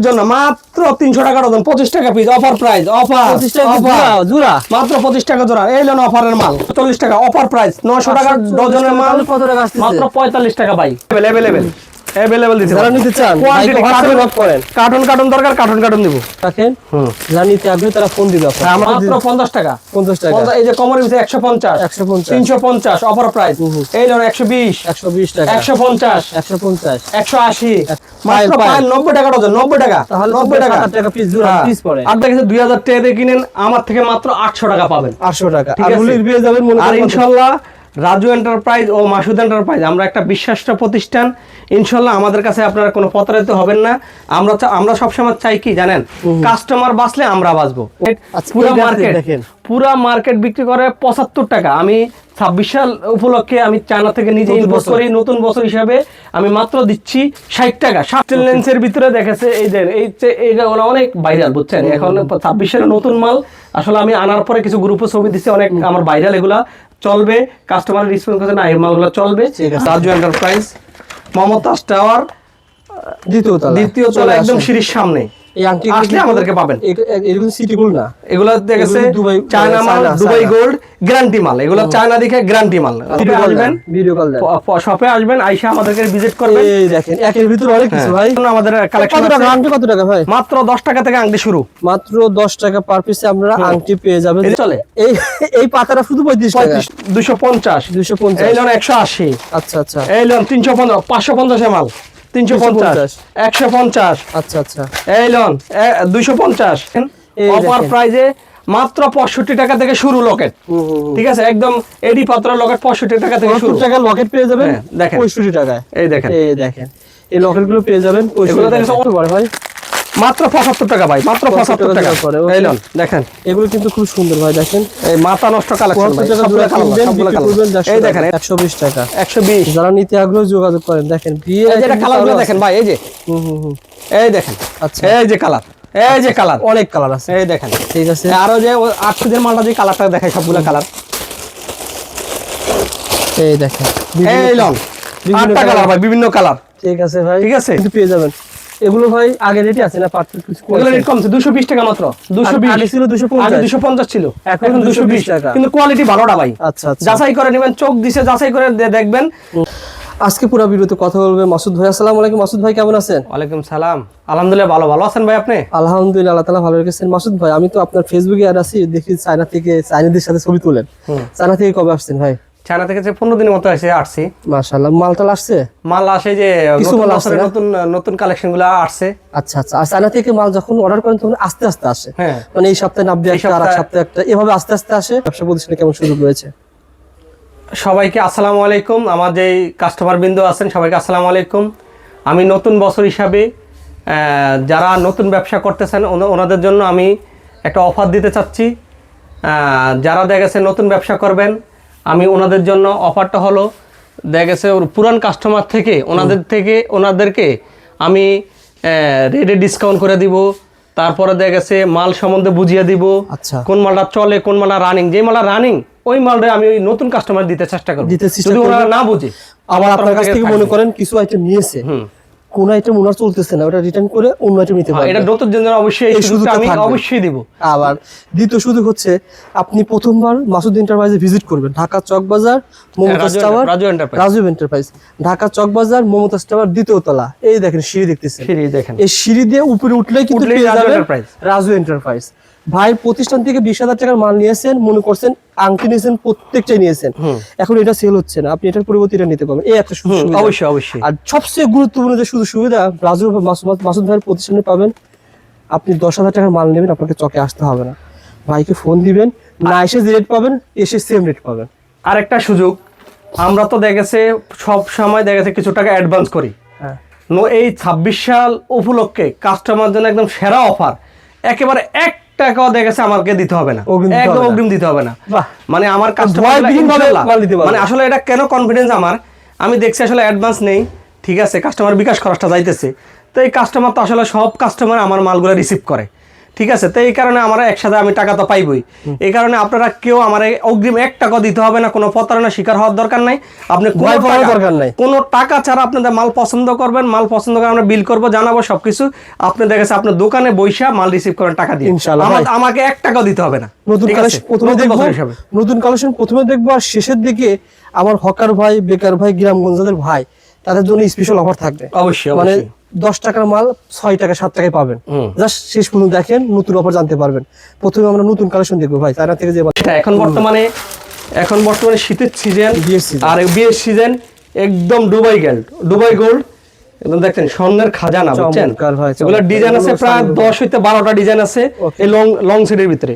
জন্য মাত্র তিনশো টাকা ডজন পঁচিশ টাকা পিস অফার প্রাইস অফার পঁচিশ টাকা জোড়া মাত্র পঁচিশ টাকা জোড়া এই লোন অফারের মাল চল্লিশ টাকা অফার প্রাইস নশো টাকা ডজনের মাল কত টাকা মাত্র পঁয়তাল্লিশ টাকা ভাই। অ্যাভেলেবেল অ্যাভেলেবেল দিতে যারা নিতে চান করেন। কার্টুন কার্টুন দরকার কার্টুন কার্টুন দিব। রাখেন যারা নিতে আগ্রহী তারা ফোন দিবে আপনার মাত্র পঞ্চাশ টাকা। পঞ্চাশ টাকা। এই যে কমর ভিতরে একশো পঞ্চাশ একশো পঞ্চাশ। তিনশো পঞ্চাশ অফার প্রাইস এই লোন একশো বিশ একশো বিশ টাকা। একশো পঞ্চাশ একশো পঞ্চাশ। একশো আশি পায়েল, মাত্র পায়েল। পায়েল নব্বই টাকা ডজন নব্বই টাকা তাহলে নব্বই টাকা। সাত টাকা পিস জোড়া হ্যাঁ। পিস পড়ে। আর দুই হাজার টাকা দিয়ে কিনেন আমার থেকে মাত্র আটশো টাকা পাবেন। আটশো টাকা। আর যাবেন মনে আর? ইনশাল্লাহ রাজু এন্টারপ্রাইজ ও মাসুদ এন্টারপ্রাইজ আমরা একটা বিশ্বাসটা প্রতিষ্ঠান। ইনশাল্লাহ আমাদের কাছে আপনারা কোনো প্রতারিত হবেন না। আমরা আমরা সবসময় চাই কি জানেন? কাস্টমার বাঁচলে আমরা বাঁচবো। আচ্ছা, পুরো মার্কেট। পুরা মার্কেট বিক্রি করে পঁচাত্তর টাকা। আমি ছাব্বিশ সাল উপলক্ষে আমি চায়না থেকে নিজে ইনভেস্ট করি নতুন বছর হিসাবে আমি মাত্র দিচ্ছি ষাট টাকা। ষাট লেন্সের ভিতরে দেখেছে এই যে এই এইটা অনেক ভাইরাল বুঝছেন? এখন ছাব্বিশ সালের নতুন মাল। আসলে আমি আনার পরে কিছু গ্রুপে ছবি দিচ্ছি অনেক আমার ভাইরাল এগুলা। চলবে কাস্টমার রেসপন্স করছে না এই মালগুলো চলবে। ঠিক রাজু এন্টারপ্রাইজ মমতাজ টাওয়ার দ্বিতীয় তলা দ্বিতীয় তলা একদম সিঁড়ির সামনে। এই আংটি আসলে আমাদেরকে পাবেন। এরকম সিটি গোল্ড না। এগুলো দেখেছে চায়না মাল দুবাই গোল্ড গ্যারান্টি মাল। এগুলো চায়না দেখে গ্যারান্টি মাল। আসবেন ভিডিও কল শপে আসবেন আইসা আমাদেরকে ভিজিট করবেন। এই দেখেন একের ভিতর অনেক কিছু। ভাই। এখন আমাদের কত টাকা? আংটি কত টাকা ভাই? মাত্র দশ টাকা থেকে আংটি শুরু। মাত্র দশ টাকা পার পিসে আপনারা আংটি পেয়ে যাবেন। চলে। এই এই পাতাটা শুধু পঁয়ত্রিশ টাকা। দুশো পঞ্চাশ। দুশো পঞ্চাশ। এই লোন একশো আশি। আচ্ছা আচ্ছা। এই লোন তিনশো পঞ্চাশ পাঁচশো পঞ্চাশ মাল। তিনশো পঞ্চাশ। একশো পঞ্চাশ। আচ্ছা আচ্ছা। এই লোন দুইশো পঞ্চাশ। এই অফার দেখেন। প্রাইজে মাত্র পঁয়ষট্টি টাকা থেকে শুরু লকেট। ঠিক আছে? একদম এডি পাত্র লকেট পঁয়ষট্টি টাকা থেকে শুরু। টাকা লকেট পেয়ে যাবেন হ্যাঁ, দেখেন। পঁয়ষট্টি টাকায়। এই দেখেন। এই দেখেন। এই লকেটগুলো পেয়ে যাবেন বড় ভাই মাত্র পঁচাত্তর টাকা ভাই মাত্র পঁচাত্তর টাকা করে, দেখেন। এগুলো কিন্তু খুব সুন্দর ভাই দেখেন। এই মাথা নষ্ট কালেকশন এই দেখেন একশো বিশ টাকা। একশো বিশ। যারা নিতে আগ্রহ যোগাযোগ করেন দেখেন দেখেন ভাই এই যে। এই দেখেন আচ্ছা। এই যে কালার এই যে কালার অনেক কালার আছে। এই দেখেন। ঠিক আছে। আরও যে আট পিসের মালটা যে কালারটা দেখায় সবগুলো কালার এই দেখেন। এই বিভিন্ন আটটা কালার ভাই বিভিন্ন কালার ঠিক আছে ভাই ঠিক আছে? পেয়ে যাবেন। এগুলো ভাই আগে রেটই আছে না পার্থক্য কিছু ওগুলো রেট কমছে দুশো বিশ টাকা মাত্র। দুশো বিশ। আগে ছিল 250 আগে দুশো পঞ্চাশ ছিল। এখন এখন দুশো বিশ 220 টাকা। কিন্তু কোয়ালিটি ভালোটা ভাই। আচ্ছা আচ্ছা। যাচাই করে নেবেন চোখ দিছে যাচাই করে দেখবেন। আজকে পুরো ভিডিওতে কথা বলবে মাসুদ ভাই। আসসালামু আলাইকুম মাসুদ ভাই কেমন আছেন? ওয়ালাইকুম সালাম। আলহামদুলিল্লাহ ভালো। ভালো আছেন ভাই আপনি? আলহামদুলিল্লাহ আল্লাহ তালা ভালো রেখেছেন। মাসুদ ভাই আমি তো আপনার ফেসবুকে আর আছি। দেখি চায়না থেকে চাইনাদের সাথে ছবি তোলেন। চায়না থেকে কবে আসছেন ভাই? চায়না থেকে যে পনেরো দিনের মতো এসে আসছি। মাশাআল্লাহ মালটাল আসছে? মাল আসে যে কিছু নতুন মাল আসছে নতুন নতুন কালেকশনগুলো আসছে। আচ্ছা আচ্ছা। আর চায়না থেকে মাল যখন অর্ডার করেন তখন আস্তে আস্তে আসে। হ্যাঁ। মানে এই সপ্তাহে নাববে একটা আর সপ্তাহে- একটা এভাবে আস্তে আস্তে আসে? ব্যবসা প্রতিষ্ঠানে কেমন সুযোগ রয়েছে? সবাইকে আসসালামু আলাইকুম। আমার যেই কাস্টমার বিন্দু আছেন সবাইকে আসসালামু আলাইকুম। আমি নতুন বছর হিসাবে আহ, যারা নতুন ব্যবসা করতেছেন ওনা- ওনাদের জন্য আমি একটা অফার দিতে চাচ্ছি। যারা দেখা গেছে নতুন ব্যবসা করবেন আমি ওনাদের জন্য অফারটা হলো দেখা গেছে ওর পুরান কাস্টমার থেকে ওনাদের থেকে ওনাদেরকে আমি রেটে ডিসকাউন্ট করে দিব তারপরে দেখা গেছে মাল সম্বন্ধে বুঝিয়ে দিব আচ্ছা। কোন মালটা চলে কোন মালটা রানিং যে মালটা রানিং ওই মালটা আমি ওই নতুন কাস্টমার দিতে চেষ্টা করব। যদি ওনারা না বুঝে আবার আপনার কাছ থেকে মনে করেন কিছু আইটেম নিয়েছে। হুম। কোন আইটেম ওনার চলতেছে না ওটা রিটার্ন করে অন্য আইটেম নিতে পারবেন এটা নতুন জন্য অবশ্যই এই সুযোগটা আমি অবশ্যই দেব। আবার দ্বিতীয় সুযোগ হচ্ছে আপনি প্রথমবার মাসুদ এন্টারপ্রাইজে ভিজিট করবেন। Dhaka Chawk Bazar Momtaz tower Raju enterprise Raju enterprise Dhaka Chawk Bazar Momtaz tower দ্বিতীয় তলা। এই দেখেন সিঁড়ি দেখতেছেন। সিঁড়ি দেখেন। এই সিঁড়ি দিয়ে উপরে উঠলে কিন্তু পেয়ে রাজু যাবেন এন্টারপ্রাইজ। রাজু এন্টারপ্রাইজ ভাই প্রতিষ্ঠান থেকে বিশ হাজার টাকার মাল নিয়েছেন মনে করছেন আংটি নিয়েছেন প্রত্যেকটাই নিয়েছেন। এখন এটা সেল হচ্ছে না। আপনি এটার পরিবর্তে এটা নিতে পারবেন। এই একটা সুযোগ। অবশ্যই অবশ্যই। আর সবচেয়ে গুরুত্বপূর্ণ যে শুধু সুবিধা রাজু মাসুদ মাসুদ ভাইয়ের প্রতিষ্ঠানে পাবেন আপনি দশ হাজার টাকার মাল নেবেন আপনাকে চকে আসতে হবে না। ভাইকে ফোন দিবেন না এসে যে রেট পাবেন এসে সেম রেট পাবেন। আরেকটা সুযোগ আমরা তো দেখা গেছে সব সময় দেখা গেছে কিছু টাকা অ্যাডভান্স করি। হ্যাঁ। এই ছাব্বিশ সাল উপলক্ষে কাস্টমার জন্য একদম সেরা অফার একেবারে এক টাকাও দেখা গেছে আমাকে দিতে হবে না। একদম অগ্রিম দিতে হবে না। মানে আমার কাস্টমার। মানে আসলে এটা কেন কনফিডেন্স আমার? আমি দেখছি আসলে অ্যাডভান্স নেই। ঠিক আছে কাস্টমার বিকাশ খরচটা যাইতেছে। তো এই কাস্টমার তো আসলে সব কাস্টমার আমার মালগুলো রিসিভ করে। ঠিক আছে? তো এই কারণে আমার একসাথে আমি টাকা তো পাইবই। এই কারণে আপনারা কেউ আমার অগ্রিম এক টাকা দিতে হবে না কোনো প্রতারণা শিকার হওয়ার দরকার নাই। আপনি কোনো টাকা- দরকার নাই। কোনো টাকা ছাড়া আপনাদের মাল পছন্দ করবেন মাল পছন্দ করে আমরা বিল করব জানাব সবকিছু। আপনি দেখেছে আপনার দোকানে বৈশা মাল রিসিভ করেন টাকা দিয়ে। আমাকে এক টাকাও দিতে হবে না। নতুন কালেকশন প্রথমে দেখব নতুন কালেকশন প্রথমে দেখব আর শেষের দিকে আমার হকার ভাই বেকার ভাই গ্রামগঞ্জের ভাই তাদের জন্য স্পেশাল অফার থাকবে। অবশ্যই মানে অবশ্যই। দশ টাকার মাল ছয় টাকা সাত টাকায় পাবেন। জাস্ট শেষ পর্যন্ত দেখেন নতুন অফার জানতে পারবেন। প্রথমে আমরা নতুন কালেকশন দেখব ভাই চায়না থেকে যে এখন বর্তমানে এখন বর্তমানে শীতের সিজন আর বিয়ের সিজন একদম দুবাই গোল্ড দুবাই গোল্ড একদম দেখছেন স্বর্ণের খাজানা বুঝছেন? এগুলো ডিজাইন আছে প্রায় দশ হইতে বারোটা ডিজাইন আছে এই লং লং সেটের ভিতরে।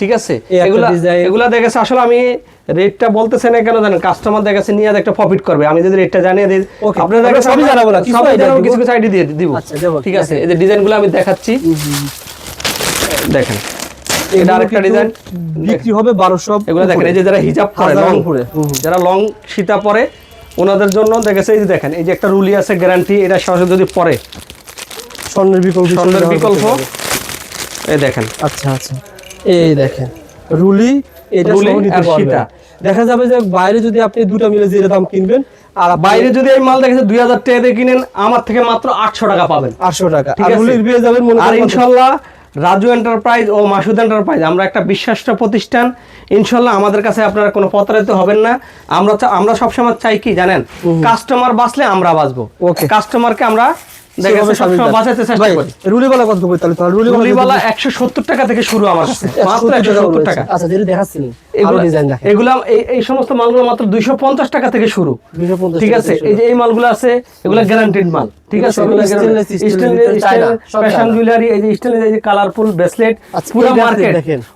ঠিক আছে? এগুলা এগুলা দেখেছে আসলে আমি রেটটা বলতেছে না কেন জানেন? কাস্টমার দেখেছে নিয়ে একটা প্রফিট করবে। আমি যদি রেটটা জানিয়ে দিই আপনারা আমরা সবই জানাব না, কিছু জানাব, কিছু কিছু আইডি দিয়ে দিব। আচ্ছা, ঠিক আছে এই যে ডিজাইনগুলো আমি দেখাচ্ছি। দেখেন এটা আরেকটা ডিজাইন বিক্রি হবে এগুলো দেখেন এই যে যারা হিজাব পরে লং। যারা লং সীতা পরে ওনাদের জন্য দেখেছে এই যে দেখেন এই যে একটা রুলি আছে গ্যারান্টি এটা সরাসরি যদি পরে স্বর্ণের বিকল্প স্বর্ণের বিকল্প। এই দেখেন। আচ্ছা আচ্ছা। এই দেখেন রুলি এটা আর সীতা। দেখা যাবে যে বাইরে যদি আপনি দুটো মিলে যে দাম কিনবেন আর বাইরে যদি এই মাল দুই হাজার টাকা দিয়ে কিনেন আমার থেকে মাত্র আটশো টাকা পাবেন। আটশো টাকা। যাবেন আর ইনশাল্লাহ রাজু এন্টারপ্রাইজ ও মাসুদ এন্টারপ্রাইজ আমরা একটা বিশ্বাসটা প্রতিষ্ঠান। ইনশাল্লাহ আমাদের কাছে আপনারা কোনো প্রতারিত হবেন না। আমরা আমরা সবসময় চাই কি জানেন? কাস্টমার বাঁচলে আমরা বাঁচবো. কাস্টমারকে আমরা রুলিওয়ালা কত তাহলে? রুলিওয়ালা একশো সত্তর টাকা থেকে শুরু আমার কাছে। মাত্র একশো সত্তর টাকা। আচ্ছা যেটা দেখাচ্ছিলেন এগুলা এই- সমস্ত মালগুলো মাত্র দুইশো পঞ্চাশ টাকা থেকে শুরু। ঠিক আছে? এই যে এই মালগুলো আছে এগুলো গ্যারান্টেড মাল। ঠিক আছে? ফ্যাশন জুয়েলারি এই যে স্টেনলেস এই যে কালারফুল ব্রেসলেট পুরো মার্কেট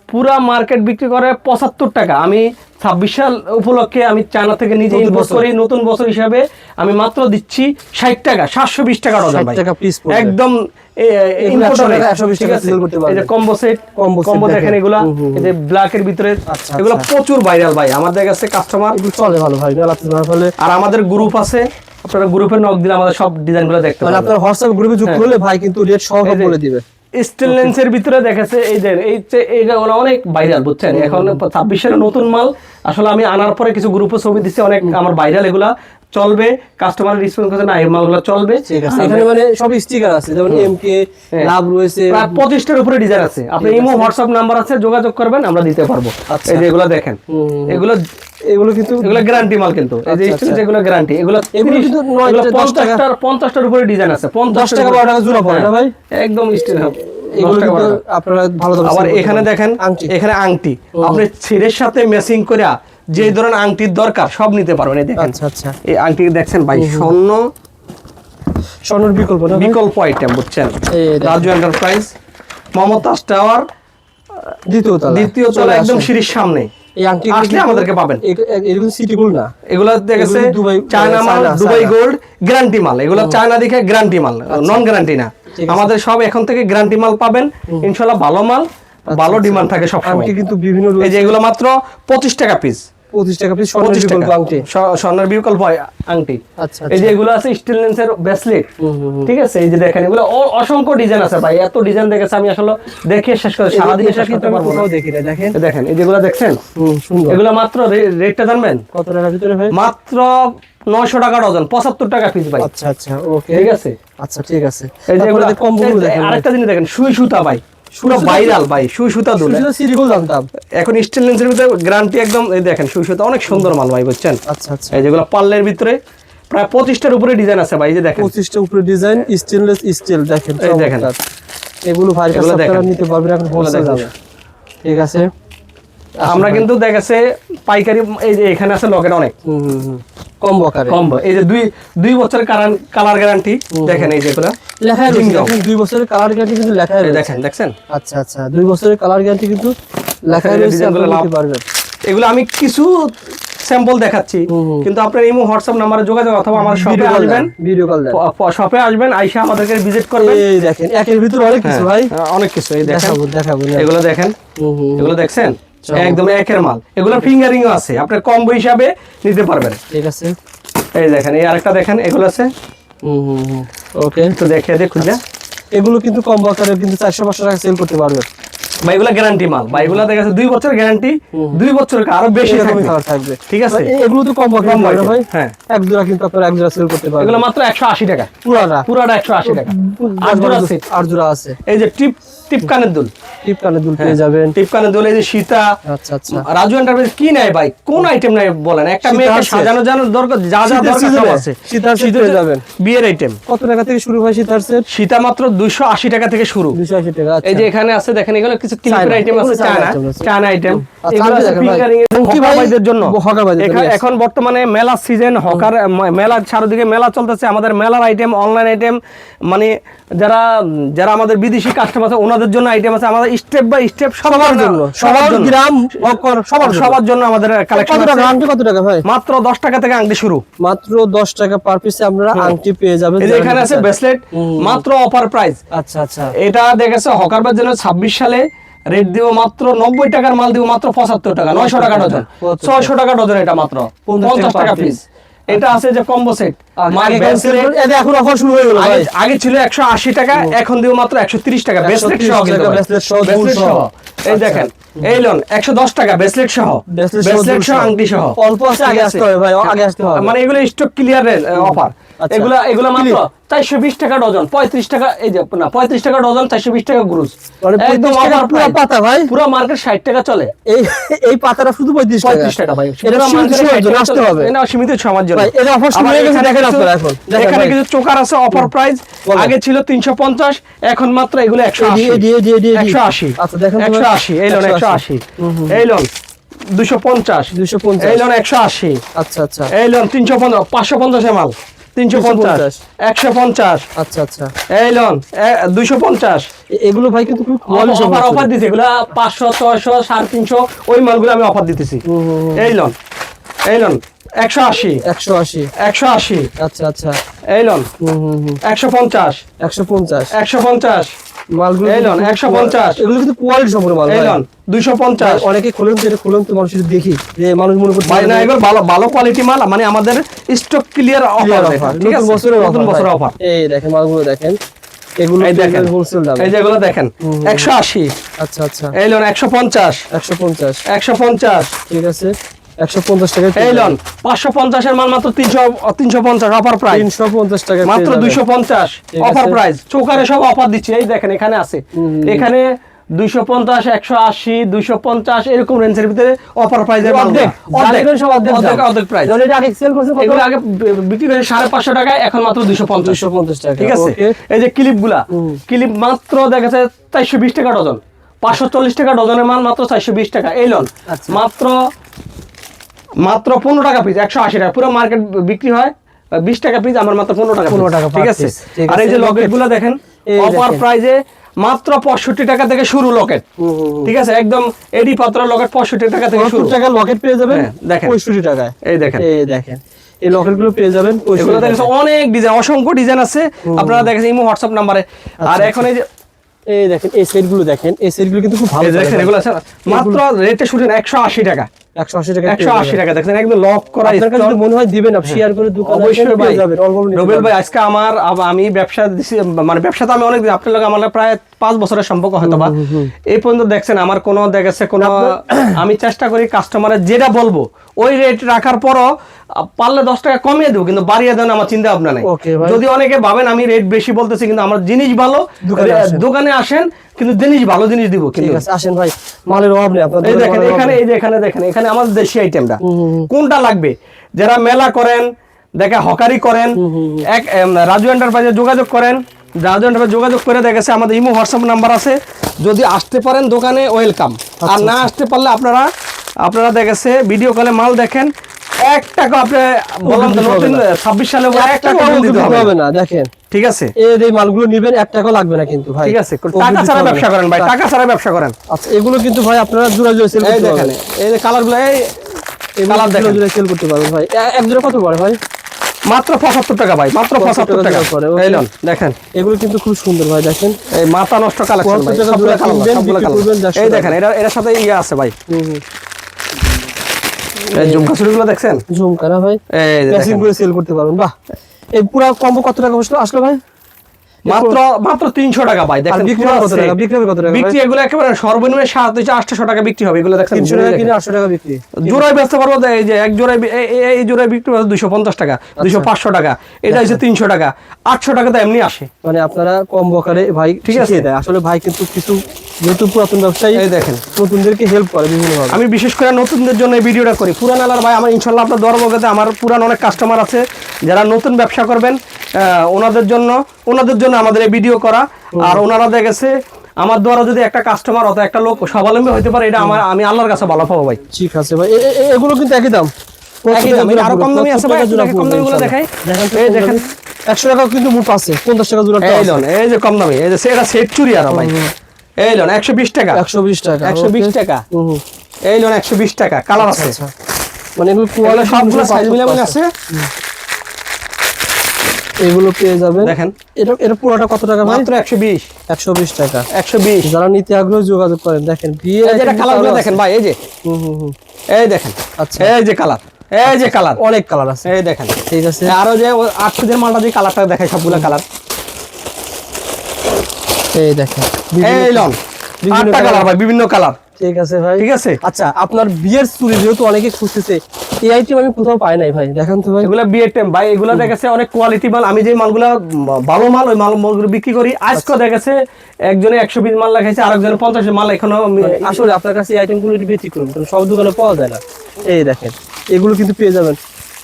পুরো মার্কেট বিক্রি করে পঁচাত্তর টাকা। আমি ছাব্বিশ সাল উপলক্ষে আমি চায়না থেকে নিজে বছর। করি নতুন বছর হিসাবে আমি মাত্র দিচ্ছি ষাট টাকা সাতশো বিশ টাকা ডজন 60 ভাই। টাকা piece পড়বে। একদম এগুলো 100 টাকা, 120 ঠিক টাকা আছে? sell করতে এই যে পারবেন। কম্বো সেট কম্বো দেখেন। দেখেন। এগুলা হুম, হুম, এই যে ব্ল্যাকের ভিতরে আচ্ছা, আচ্ছা। প্রচুর ভাইরাল ভাই। আমাদের কাছে কাস্টমার চলে ভালো ভাই মেলাতে না ফেলে আর আমাদের গ্রুপ আছে আপনারা গ্রুপে নক দিলে আমাদের সব ডিজাইনগুলো দেখতে মানে পাবেন আপনার হোয়াটসঅ্যাপ গ্রুপে যুক্ত ভাই কিন্তু রেট সহ হ্যাঁ। এই যে- বলে দিবে। স্টিল লেন্সের ভিতরে দেখেছে এই যে এই যে অনেক ভাইরাল বুঝছেন? এখন ছাব্বিশের নতুন মাল আসলে আমি আনার পরে কিছু গ্রুপে ছবি দিচ্ছি অনেক আমার ভাইরাল এগুলা। চলবে কাস্টমার রেসপন্স করছে না এই মালগুলো চলবে। এখানে মানে সব স্টিকার আছে যেমন এমকে হ্যাঁ। লাভ রয়েছে। প্রায় পঁচিশটার উপরে ডিজাইন আছে। আপনি ইমো হোয়াটসঅ্যাপ নাম্বার আছে যোগাযোগ করবেন আমরা দিতে পারব। আচ্ছা। এই যে এগুলো দেখেন। এগুলো এগুলো কিন্তু এগুলো গ্যারান্টি মাল কিন্তু। এই যে আচ্ছা, স্টিল আচ্ছা। যেগুলো গ্যারান্টি এগুলো এগুলো কিন্তু নয় এগুলো থেকে দশ টাকা। পঞ্চাশটার পঞ্চাশটার উপরে ডিজাইন আছে। পঞ্চাশ দশ টাকা বারো টাকা জোড়া পড়ে না ভাই? একদম স্টিল কিন্তু আপনারা ভালো আবার এখানে দেখেন আংটি। এখানে আংটি। আপনি ছেলের সাথে ম্যাচিং করে যে ধরনের আংটির দরকার সব নিতে পারবেন এই দেখেন। আচ্ছা আচ্ছা। এই আংটি দেখছেন ভাই স্বর্ণ। স্বর্ণের বিকল্প না বিকল্প আইটেম বুঝছেন। রাজু এন্টারপ্রাইজ মমতাজ টাওয়ার দ্বিতীয় তলা দ্বিতীয় তলা একদম সিঁড়ির সামনে। এই আংটি আসলে আমাদেরকে পাবেন। এগুলো সিটি গোল্ড না। এগুলো দেখেছে দুবাই- চায়না মাল দুবাই গোল্ড গ্যারান্টি মাল। এগুলো চায়না দেখে গ্যারান্টি মাল নন গ্যারান্টি না। আমাদের সব এখন থেকে গ্যারান্টি মাল পাবেন। ইনশাল্লাহ ভালো মাল ভালো ডিমান্ড থাকে সব আংটি কিন্তু বিভিন্ন এই যে এগুলো মাত্র পঁচিশ টাকা পিস পঁচিশ টাকা পিস স্বর্ণের বিকল্প আংটি। স্বর্ণের বিকল্প আংটি। আচ্ছা এই যে এগুলো আছে স্টিল লেন্সের ব্রেসলেট। ঠিক আছে? এই যে দেখেন এগুলো অসংখ্য ডিজাইন আছে ভাই। এত ডিজাইন দেখেছে আমি আসলে দেখে শেষ করে সারাদিন এটা শেষ করতে পারব না। দেখি দেখেন। দেখেন এই যেগুলো দেখছেন? সুন্দর। এগুলো মাত্র রেটটা জানবেন? কত টাকার ভিতরে ভাই? মাত্র নয়শো টাকা ডজন পঁচাত্তর টাকা পিস ভাই। আচ্ছা আচ্ছা ওকে। ঠিক আছে? আচ্ছা ঠিক আছে। এই যে এগুলো এই- দেখেন আরেকটা জিনিস দেখেন সুই সুতা ভাই। পুরো ভাইরাল ভাই সুই সুতা দুলে শুধু জানতাম। এখন স্টিল লেন্সের ভিতরে গ্যারান্টি একদম এই দেখেন সুই সুতা অনেক সুন্দর মাল ভাই বুঝছেন? আচ্ছা আচ্ছা। এই যেগুলো পার্লের ভিতরে প্রায় পঁচিশটার উপরে ডিজাইন আছে ভাই এই যে দেখেন। পঁচিশটা উপরে ডিজাইন স্টেনলেস স্টিল দেখেন এই দেখেন। এগুলো ভাই আপনারা। নিতে পারবেন এখন হোলসেল। ঠিক আছে? আমরা কিন্তু দেখেছে পাইকারি এই যে এখানে আছে লকেট অনেক। হুম হুম। হুম কম বকারে কম এই যে দুই দুই বছরের কালার গ্যারান্টি দেখেন এই যেগুলো লেখায় রয়েছে। দুই বছরের কালার গ্যারান্টি কিন্তু এই রয়েছে। দেখেন দেখছেন? আচ্ছা আচ্ছা। দুই বছরের কালার গ্যারান্টি কিন্তু এই রয়েছে আপনারা নিতে পারবেন। এগুলো আমি কিছু স্যাম্পল দেখাচ্ছি। কিন্তু আপনার ইমো হোয়াটসঅ্যাপ নাম্বারে যোগাযোগ অথবা আমার শপে আসবেন। ভিডিও কল শপে আসবেন আইসা আমাদেরকে ভিজিট করবেন। এই দেখেন একের ভিতর অনেক কিছু হ্যাঁ, ভাই। হ্যাঁ, অনেক কিছু। এই দেখাবো দেখাবো। এগুলো দেখেন। এগুলো দেখছেন। একদম একের মাল। এগুলো ফিঙ্গারিং আছে। আপনি কম্বো হিসাবে নিতে পারবেন। ঠিক আছে। এই দেখেন এই আরেকটা দেখেন এগুলো আছে। হুম হুম হুম। ওকে। তো দেখে দিয়ে খুঁজে। এগুলো কিন্তু কম আকারে কিন্তু চারশো পাঁচশো টাকা সেল করতে পারবে বা এগুলা গ্যারান্টি মাল বা এগুলা দেখা যাচ্ছে দুই বছর গ্যারান্টি দুই বছরের আরও বেশি থাকবে। ঠিক আছে? এগুলো তো কম কম ভাই হ্যাঁ। এক জোড়া কিন্তু আপনারা এক জোড়া সেল করতে পারবেন। এগুলো মাত্র একশো আশি টাকা। পুরাটা। পুরাটা একশো আশি টাকা। আট জোড়া। আট জোড়া আছে। এই যে টিপ টিপ কানের দুল। টিপ দুল হ্যাঁ। পেয়ে যাবেন। টিপ কানের দুল এই যে সীতা। আচ্ছা আচ্ছা। রাজু এন্টারপ্রাইজ কি নেয় ভাই? কোন আইটেম নেয় বলেন? একটা মেয়েকে আছে। সাজানো জানো দরকার যা যা দরকার সব আছে। সীতার পেয়ে যাবেন। বিয়ের আইটেম কত টাকা থেকে শুরু হয় শীতার সেট সীতা মাত্র দুইশো আশি টাকা থেকে শুরু। দুশো আশি টাকা আচ্ছা। এই যে এখানে আছে দেখেন এগুলো কিছু ক্লিপের আইটেম আছে চায়না চায়না আইটেম আচ্ছা, এগুলো কি ভাই? হকারবাইদের জন্য। হকারবাইদের. এখন বর্তমানে মেলা সিজন হকার ম- মেলার চারিদিকে মেলা চলতেছে। আমাদের মেলার আইটেম অনলাইন আইটেম মানে যারা যারা আমাদের বিদেশি কাস্টমার আছে ওনাদের জন্য আইটেম আছে। আমাদের স্টেপ বাই স্টেপ সবার জন্য সবার গ্রাম হকার সবার সবার জন্য। আমাদের কালেকশন কত টাকা? আংটি কত টাকা ভাই? মাত্র দশ টাকা থেকে আংটি শুরু। মাত্র দশ টাকা পার পিসে আপনারা আংটি পেয়ে যাবেন। এই এখানে আছে। ব্রেসলেট মাত্র অফার প্রাইস আচ্ছা আচ্ছা। এটা দেখেছে হকারবার জন্য ছাব্বিশ সালে রেট দিব মাত্র নব্বই টাকার মাল দিব মাত্র পঁচাত্তর টাকা নয়শো টাকা ডজন। ছয়শো টাকা ডজন এটা মাত্র পঞ্চাশ টাকা পিস এটা আছে যে কম্বো সেট আগে এখন অফার শুরু হয়ে গেল ছিল একশো আশি টাকা এখন দিব মাত্র একশো তিরিশ টাকা। ব্রেসলেট সহ bracelet সহ, এই আচ্ছা। দেখেন এই লোন একশো দশ টাকা ব্রেসলেট সহ ব্রেসলেট সহ। আংটি সহ। অল্প আছে আগে আসতে হবে ভাই আগে আসতে হবে। মানে এগুলো স্টক ক্লিয়ারের অফার আচ্ছা। এগুলা এগুলা মাত্র Clear। চারশো বিশ টাকা ডজন পঁয়ত্রিশ টাকা এই যে না পঁয়ত্রিশ টাকা ডজন চারশো বিশ টাকা গ্রুজ মানে একদম 35 পুরো পাতা ভাই। পুরো মার্কেট ষাট টাকা চলে। এই এই পাতাটা শুধু পঁয়ত্রিশ টাকা। পঁয়ত্রিশ টাকা ভাই। এটা 60 আসতে হবে। এটা সীমিত সময়ের জন্য। ভাই, শুরু হয়ে গেছে, দেখেন আপনারা এখন। এখানে কিছু চোকার আছে অফার প্রাইস আগে ছিল তিনশো পঞ্চাশ এখন মাত্র এগুলো একশো এডি, আশি এডি, এডি, এডি, এডি। একশো আশি। আচ্ছা, দেখেন। একশো আশি এই লোন একশো আশি। এই লোন দুশো পঞ্চাশ। 250 এই লোন একশো আশি। আচ্ছা আচ্ছা। এই লোন তিনশো পঞ্চাশ পাঁচশো পঞ্চাশ মাল। তিনশো পঞ্চাশ একশো পঞ্চাশ। আচ্ছা আচ্ছা। এই লোন দুইশো পঞ্চাশ। এগুলো ভাই কিন্তু অফার। অফার দিতেছি এগুলা পাঁচশো ছয়শো সাড়ে তিনশো ওই মালগুলো আমি অফার দিতেছি। এই লোন এই লোন। একশো আশি। একশো আশি। একশো আশি। আচ্ছা আচ্ছা। এই লোন। একশো পঞ্চাশ। একশো পঞ্চাশ। একশো পঞ্চাশ। মালগুলো এই লন, কিন্তু 150 এগুলো কিন্তু কোয়ালিটি সম্পূর্ণ মাল এই ভাই। দুইশো পঞ্চাশ। অনেকে খোলেন তো এটা খোলেন তো মানুষ দেখি যে মানুষ মনে করছে না এগুলো ভালো ভালো কোয়ালিটি মাল মানে আমাদের স্টক ক্লিয়ার অফার ঠিক আছে? বছরের নতুন বছরের অফার এই দেখেন মালগুলো দেখেন। এগুলো দেখেন হোলসেল দাম। এই যে এগুলো দেখেন একশো আশি। আচ্ছা আচ্ছা। এই লোন একশো পঞ্চাশ। একশো পঞ্চাশ। একশো পঞ্চাশ। ঠিক আছে। একশো পঞ্চাশ টাকা এই লোন মাল মাত্র অফার প্রাইস টাকা মাত্র দুইশো পঞ্চাশ ঠিক অফার প্রাইস চৌকারে সব অফার দিচ্ছি। এই দেখেন এখানে আছে। এখানে দুইশো পঞ্চাশ একশো আশি দুইশো পঞ্চাশ এরকম রেঞ্জের ভিতরে অফার প্রাইসের অর্ধেক, অর্ধেক। সব অর্ধেক অর্ধেক প্রাইস এটা আগে সেল করছে এগুলো আগে বিক্রি করে সাড়ে পাঁচশো এখন মাত্র দুইশো পঞ্চাশ। দুইশো পঞ্চাশ টাকা ঠিক আছে? এই যে ক্লিপগুলা ক্লিপ মাত্র দেখা চারশো বিশ টাকা ডজন। পাঁচশো চল্লিশ টাকা ডজনের মাল মাত্র চারশো বিশ টাকা। এই লন আচ্ছা। মাত্র মাত্র পনেরো টাকা পিস একশো আশি টাকা। পুরো মার্কেট বিক্রি হয় বিশ টাকা পিস আমার মাত্র পনেরো টাকা 15 টাকা ঠিক আছে? আর এই যে লকেটগুলো দেখেন অফার। প্রাইজে মাত্র পঁয়ষট্টি টাকা থেকে শুরু লকেট ঠিক আছে? একদম এডি পাত্র লকেট পঁয়ষট্টি টাকা থেকে শুরু। টাকার লকেট পেয়ে যাবেন হ্যাঁ, দেখেন। পঁয়ষট্টি টাকায়। এই দেখেন। এই দেখেন। এই লকেটগুলো পেয়ে যাবেন দেখেন অনেক ডিজাইন অসংখ্য ডিজাইন আছে। আপনারা দেখেন ইমো হোয়াটসঅ্যাপ নাম্বারে আর আচ্ছা, এখন এই যে এই দেখেন এই সেটগুলো দেখেন এই সেটগুলো কিন্তু খুব ভালো দেখেন এগুলো মাত্র রেটে শুনেন একশো আশি টাকা। একশো আশি টাকা একশো আশি টাকা দেখছেন একদম লক করা আপনার কাছে মনে হয় দিবেন আপনি শেয়ার করে দোকানে অবশ্যই ভাই। পেয়ে যাবেন অল্প নিতে রবিল পারবেন। ভাই আজকে আমার আমি ব্যবসা মানে ব্যবসা তো আমি অনেক আপনার লগে আমার প্রায় পাঁচ বছরের সম্পর্ক হয়তো বা এই পর্যন্ত দেখছেন আমার কোনো কোনো আমি চেষ্টা করি কাস্টমারের যেটা বলব ওই রেট রাখার পরও পারলে দশ টাকা কমিয়ে দেবো কিন্তু বাড়িয়ে দেন আমার চিন্তা ভাবনা নাই। যদি অনেকে ভাবেন আমি রেট বেশি বলতেছি কিন্তু আমার জিনিস ভালো দোকানে আসেন। কিন্তু জিনিস ভালো জিনিস দিব ঠিক আছে আসেন ভাই মালের অভাব নেই এই দেখেন এখানে এই যে এখানে দেখেন এখানে আমাদের দেশি আইটেমটা কোনটা লাগবে? যারা মেলা করেন দেখে হকারি করেন এক রাজু এন্টারপ্রাইজে যোগাযোগ করেন রাজু এন্টারপ্রাইজ যোগাযোগ করে দেখেছে আমাদের ইমো হোয়াটসঅ্যাপ নাম্বার আছে। যদি আসতে পারেন দোকানে ওয়েলকাম আচ্ছা, আর না আসতে পারলে আপনারা আপনারা দেখেছে ভিডিও কলে মাল দেখেন এক টাকা আপনি বললাম তো দিতে হবে নতুন ছাব্বিশ সালে এক এক টাকা টাকা দিতে হবে হবে না দেখেন। ঠিক আছে? এই মালগুলো নিবেন এক টাকাও লাগবে না কিন্তু ভাই। ঠিক আছে টাকা ছাড়া ব্যবসা করেন ভাই টাকা ছাড়া ব্যবসা করেন। আচ্ছা এগুলো কিন্তু ভাই আপনারা জোড়া জোড়া সেল করতে পারবেন। এই যে কালারগুলো এই কালার দেখেন। জোড়া সেল করতে পারবেন ভাই। এক জোড়া কত পড়ে ভাই? মাত্র পঁচাত্তর টাকা ভাই মাত্র পঁচাত্তর টাকা দেখেন। এগুলো কিন্তু খুব সুন্দর ভাই দেখেন। এই মাথা নষ্ট কালেকশন ভাই 75 টাকা সবগুলো জোড়া কালার এই দেখেন এটা এটার সাথে ইয়ে আছে ভাই। এই ঝুমকা চুড়িগুলো দেখছেন? ঝুমকা না ভাই। এই। করে সেল করতে পারবেন। বাহ। এই পুরো কম্বো কত টাকা বসল? আসলো ভাই? মাত্র মাত্র তিনশো টাকা ভাই দেখেন বিক্রি কত টাকা? বিক্রি কত টাকা? বিক্রি এগুলো একেবারে সর্বনিম্ন সাত হচ্ছে আটশো টাকা বিক্রি হবে এগুলো দেখেন তিনশো টাকা কিনে আটশো টাকা বিক্রি। জোড়ায় বেচতে পারব এই যে এক জোড়ায় এই- জোড়ায় বিক্রি হবে দুশো পঞ্চাশ টাকা আচ্ছা। টাকা এটা হচ্ছে তিনশো টাকা আটশো টাকা তো এমনি আসে। মানে আপনারা কম বকারে ভাই ঠিক আছে। আসলে ভাই কিন্তু কিছু যেহেতু পুরাতন ব্যবসায়ী এই দেখেন। নতুনদেরকে হেল্প করে বিভিন্ন ভাবে আমি বিশেষ করে নতুনদের জন্য এই ভিডিওটা করি। পুরান আলার ভাই আমার ইনশাল্লাহ আপনার দরবগতে আমার পুরান অনেক কাস্টমার আছে যারা নতুন ব্যবসা করবেন ওনাদের জন্য ওনাদের জন্য আমাদের এই ভিডিও করা। আর ওনারা দেখেছে আমার দ্বারা যদি একটা কাস্টমার অত একটা লোক স্বাবলম্বী হতে পারে এটা আমার আমি আল্লাহর কাছে ভালো পাবো ভাই। ঠিক আছে ভাই। এগুলো কিন্তু একই দাম। একই দাম, আরও কম দামি আছে ভাই, একটু কম দামি গুলো দেখাই। দেখেন এই দেখেন। একশো টাকা কিন্তু মুখ আছে পঞ্চাশ টাকা জোড়া এই লোন এই যে কম দামি এই যে এটা সেট চুরি আর ভাই। এই লোন একশো বিশ টাকা। একশো বিশ টাকা একশো বিশ টাকা। এই লোন একশো বিশ টাকা। কালার আছে। আচ্ছা। মানে এগুলো এগুলো সবগুলো সাইজ মিলামিলি আছে। এগুলো পেয়ে যাবেন। দেখেন। এটা এটা পুরোটা কত টাকা মাত্র একশো বিশ। একশো বিশ টাকা। একশো বিশ। যারা নিতে আগ্রহ যোগাযোগ করেন দেখেন বিয়ে এই যে এটা কালারগুলো দেখেন ভাই এই যে। হুম হুম এই দেখেন। আচ্ছা। এই যে কালার এই যে কালার অনেক কালার আছে। এই দেখেন। ঠিক আছে। আরও যে আট পিসের মালটা যে কালারটা দেখায় সবগুলো কালার এই দেখেন। এই লন। আটটা কালার ভাই বিভিন্ন কালার ঠিক আছে ভাই। ঠিক আছে? আচ্ছা আপনার বিয়ের চুরি যেহেতু অনেকে খুঁজতেছে এই আইটেম আমি কোথাও পাই নাই ভাই দেখেন তো ভাই। এগুলা বিয়ের টাইম ভাই এগুলা দেখাচ্ছে অনেক কোয়ালিটি মাল। আমি যে মালগুলা ভালো মাল ওই মাল মালগুলো বিক্রি করি। আজকে দেখেছে একজনে একশো পিস মাল লাগাইছে আরেকজনে পঞ্চাশ মাল এখনও আমি- আসলে আপনার কাছে এই আইটেমগুলো বিক্রি কারণ সব দোকানে পাওয়া যায় না। এই দেখেন এগুলো কিন্তু পেয়ে যাবেন।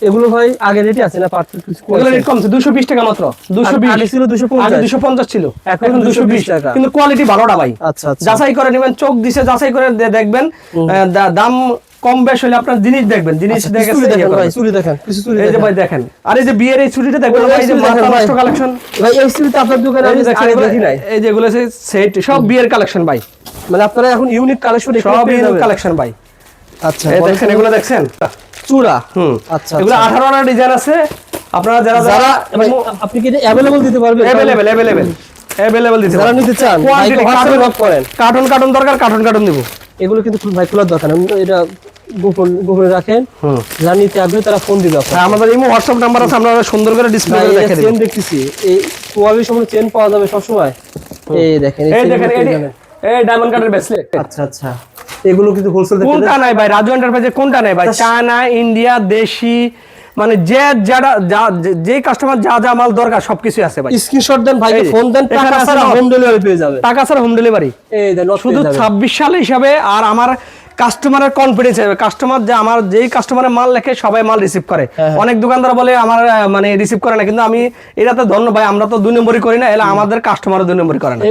এগুলো ভাই আগে রেটই আছে না পার্থক্য এগুলো কমছে? রেট কমছে দুশো বিশ টাকা মাত্র দুশো বিশ। আগে ছিল 250 আগে দুশো পঞ্চাশ ছিল এখন এখন দুশো বিশ 220 টাকা। কিন্তু কোয়ালিটি ভালোটা ভাই। আচ্ছা আচ্ছা। যাচাই করে নেবেন চোখ দিছে যাচাই করে দেখবেন। দাম কম বেশ হলে আপনার জিনিস দেখবেন জিনিস আচ্ছা, ইয়ে দেখেন করবেন। দেখেন কিছু চুড়ি এই যে ভাই দেখেন। আর এই যে বিয়ের এই ছুটিটা দেখবেন ভাই এই যে চুড়ি দেখেন কালেকশন ভাই। এই চুড়িটা আপনার দোকানে আমি দেখি নাই। এই যেগুলো সেট সব বিয়ের কালেকশন ভাই। মানে আপনারা এখন ইউনিক কালেকশন সব বিয়ের কালেকশন ভাই। আচ্ছা দেখেন। এগুলো দেখছেন? চূড়া। হুম। আচ্ছা এগুলো আচ্ছা। আঠারো আনা ডিজাইন আছে। আপনারা যারা যারা যারা আপনি কি অ্যাভেলেবল দিতে পারবেন? অ্যাভেলেবেল অ্যাভেলেবেল অ্যাভেলেবেল দিতে যারা নিতে চান হোয়াটসঅ্যাপে নক করেন। কার্টন কার্টন দরকার কার্টন কার্টন দিব এগুলো কিন্তু ভাই খোলার দরকার এটা গোপন গোপনে রাখেন। যারা নিতে আগ্রহী তারা ফোন দিবে আপনার হ্যাঁ আমাদের এই হোয়াটসঅ্যাপ নাম্বার আছে আমরা সুন্দর করে ডিসপ্লে করে দেখে চেন দিই দেখতেছি। এই কোয়াবির সময় চেন পাওয়া যাবে সবসময়। এই দেখেন এই দেখেন এই ডায়মন্ড কার্ডের ব্রেসলেট আচ্ছা আচ্ছা। এগুলো কিন্তু হোলসেল কোনটা নাই ভাই? রাজু এন্টারপ্রাইজে কোনটা নাই ভাই? চায়না ইন্ডিয়া দেশি মানে যে যারা যা- কাস্টমার যা যা মাল দরকার সবকিছু আছে ভাই। স্ক্রিনশট দেন ভাই ফোন দেন টাকা ছাড়া হোম ডেলিভারি পেয়ে যাবে। টাকা ছাড়া হোম ডেলিভারি এই দেন শুধু পেয়ে যাবেন। ছাব্বিশ সাল হিসাবে আর আমার কাস্টমারের কনফিডেন্স কাস্টমার যে আমার যেই কাস্টমারের মাল লেখে সবাই মাল রিসিভ করে। হ্যাঁ। অনেক দোকানদার বলে আমার মানে রিসিভ করে না। কিন্তু আমি এটা তো ধন্য ভাই আমরা তো দুই নম্বরই করি না এলা আমাদের কাস্টমারও দুই নম্বরই করে না।